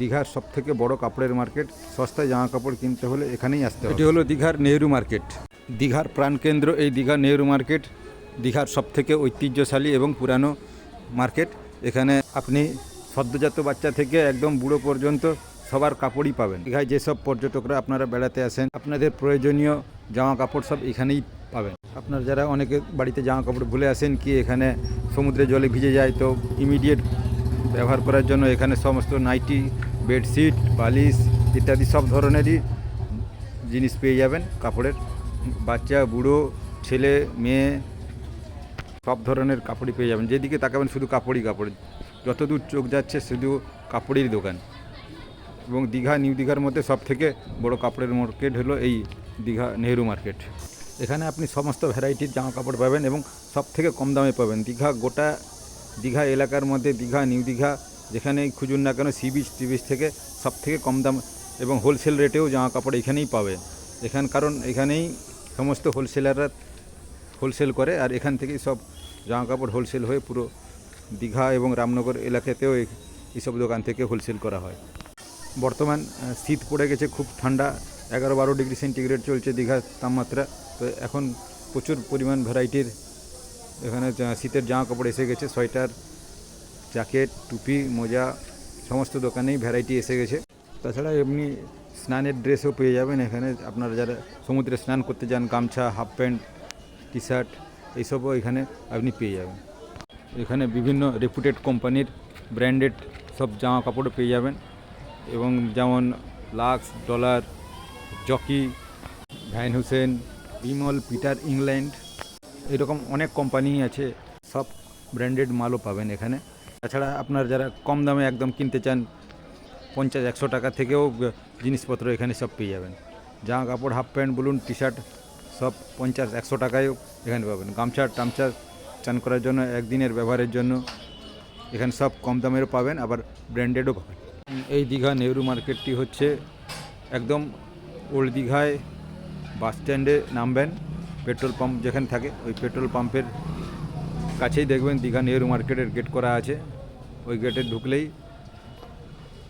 দীঘার সব থেকে বড় কাপড়ের মার্কেট। সস্তায় জামা কাপড় কিনতে হলে এখানেই আসতে হবে। এটি হলো দীঘার নেহরু মার্কেট। দীঘার প্রাণকেন্দ্র এই দীঘা নেহরু মার্কেট। দীঘার সব থেকে ঐতিহ্যশালী এবং পুরানো মার্কেট। এখানে আপনি সদ্যজাত বাচ্চা থেকে একদম বুড়ো পর্যন্ত সবার কাপড়ই পাবেন। দীঘায় যেসব পর্যটকরা আপনারা বেড়াতে আসেন আপনাদের প্রয়োজনীয় জামা কাপড় সব এখানেই পাবেন। আপনার যারা অনেকে বাড়িতে জামা কাপড় ভুলে আসেন কি এখানে সমুদ্রে জলে ভিজে যায় তো ইমিডিয়েট ব্যবহার করার জন্য এখানে সমস্ত নাইটি, বেডশিট, বালিশ ইত্যাদি সব ধরনেরই জিনিস পেয়ে যাবেন। কাপড়ের বাচ্চা, বুড়ো, ছেলে, মেয়ে সব ধরনের কাপড়ই পেয়ে যাবেন। যেদিকে তাকাবেন শুধু কাপড়ই কাপড়। যতদূর চোখ যাচ্ছে শুধু কাপড়েরই দোকান। এবং দীঘা, নিউ দীঘার মধ্যে সব থেকে বড় কাপড়ের মার্কেট হলো এই দীঘা নেহরু মার্কেট। এখানে আপনি সমস্ত ভ্যারাইটির জামা কাপড় পাবেন এবং সব থেকে কম দামে পাবেন। দীঘা গোটা দীঘা এলাকার মধ্যে দীঘা, নিউ দীঘা, যেখানেই খুঁজুন না কেন সি বিচ টি বিচ থেকে সব থেকে কম দাম এবং হোলসেল রেটেও জামা কাপড় এখানেই পাবে। এখান, কারণ এখানেই সমস্ত হোলসেলাররা হোলসেল করে আর এখান থেকেই সব জামা কাপড় হোলসেল হয়ে পুরো দীঘা এবং রামনগর এলাকাতেও এইসব দোকান থেকে হোলসেল করা হয়। বর্তমান শীত পড়ে গেছে, খুব ঠান্ডা, এগারো বারো ডিগ্রি সেন্টিগ্রেড চলছে দীঘার তাপমাত্রা। তো এখন প্রচুর পরিমাণ ভ্যারাইটির এখানে শীতের জামা কাপড় এসে গেছে, সোয়েটার, জ্যাকেট, টুপি, মোজা, সমস্ত দোকানেই ভ্যারাইটি এসে গেছে। তাছাড়া এমনি স্নানের ড্রেসও পেয়ে যাবেন এখানে। আপনারা যারা সমুদ্রে স্নান করতে যান, গামছা হাফ প্যান্ট টি শার্ট এইসবও এখানে আপনি পেয়ে যাবেন। এখানে বিভিন্ন রেপুটেড কোম্পানির ব্র্যান্ডেড সব জামা কাপড়ও পেয়ে যাবেন। এবং যেমন Lux Dollar Jockey Van Heusen Vimal Peter England এরকম অনেক কোম্পানি আছে, সব ব্র্যান্ডেড মালও পাবেন এখানে। তাছাড়া আপনার যারা কম দামে একদম কিনতে চান, পঞ্চাশ, একশো টাকা থেকেও জিনিসপত্র এখানে সব পেয়ে যাবেন। জামা কাপড় হাফ প্যান্ট বলুন টি শার্ট সব পঞ্চাশ, একশো টাকায়ও এখানে পাবেন। গামছা, টামছা চান করার জন্য, একদিনের ব্যবহারের জন্য এখানে সব কম দামেরও পাবেন, আবার ব্র্যান্ডেডও পাবেন। এই দীঘা নেহরু মার্কেটটি হচ্ছে একদম ওল্ড দীঘায় বাস স্ট্যান্ডে নামবেন। পেট্রোল পাম্প যেখানে থাকে, ওই পেট্রোল পাম্পের কাছেই দেখবেন দীঘা নেহরু মার্কেটের গেট করা আছে। ওই গেটে ঢুকলেই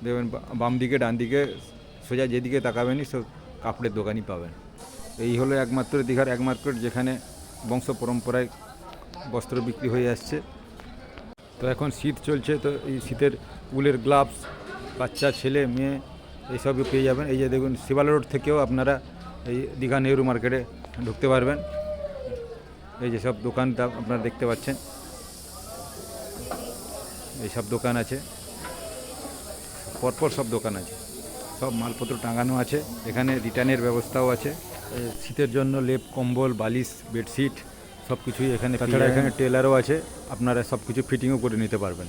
দেখবেন বাম দিকে, ডান দিকে, সোজা যেদিকে তাকাবেনই সব কাপড়ের দোকানই পাবেন। এই হলো একমাত্র, দীঘার এক মার্কেট যেখানে বংশ পরম্পরায় বস্ত্র বিক্রি হয়ে আসছে। তো এখন শীত চলছে, তো এই শীতের উলের গ্লাভস বাচ্চা, ছেলে, মেয়ে, এইসবই পেয়ে যাবেন। এই যে দেখুন, শিবালা রোড থেকেও আপনারা এই দীঘা নেহরু মার্কেটে ঢুকতে পারবেন। এই যে সব দোকানটা আপনারা দেখতে পাচ্ছেন। এই সব দোকান আছে। পরপর সব দোকান আছে। সব মালপত্র টাঙানো আছে। এখানে রিটার্নের ব্যবস্থাও আছে। শীতের জন্য লেপ কম্বল বালিশ বেডশিট সব কিছুই এখানে তাছাড়া এখানে টেলারও আছে। আপনারা সব কিছু ফিটিংও করে নিতে পারবেন।